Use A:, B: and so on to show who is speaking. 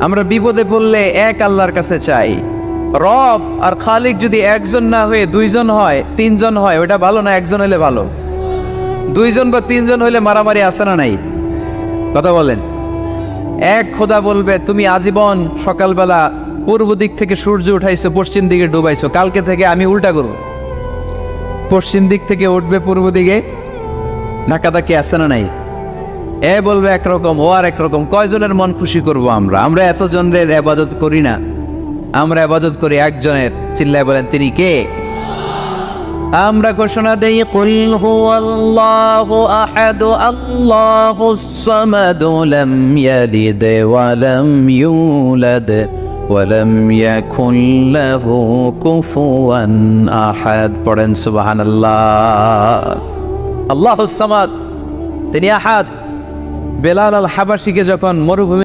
A: আমরা বিপদে পড়লে এক আল্লাহর কাছে চাই। রব আর খালিক যদি একজন না হয়ে দুইজন হয়, তিনজন হয়, ওটা ভালো না একজন হলে ভালো? দুইজন বা তিনজন হলে মারামারি আসে না নাই? কথা বলেন। এক খোদা বলবে, তুমি আজীবন সকালবেলা পূর্ব দিক থেকে সূর্য উঠাইছো, পশ্চিম দিকে ডুবাইছো, কালকে থেকে আমি উল্টা করব। পশ্চিম দিক থেকে উঠবে পূর্ব দিকে? ধাক্কাধাক্কি আসে না নাই? এ বলবে একরকম, ও আর একরকম, কয়জনের মন খুশি করব আমরা? আমরা এতজনের আবাদত করি না। আমরা আবাদত করি একজনের, চিল্লায় বলেন, তিনি কে? আমরা ঘোষণা দেই, কুল হুয়াল্লাহু আহাদ আল্লাহুস সামাদ, লাম ইয়ালিদ ওয়া লাম ইউলাদ, ওয়া লাম ইয়াকুল লাহু কুফুয়ান আহাদ। পড়েন, সুবহানাল্লাহ। আল্লাহুস সামাদ, তিনি আহাদ। বেলাল আল হাবাসিকে যখন মরুভূমি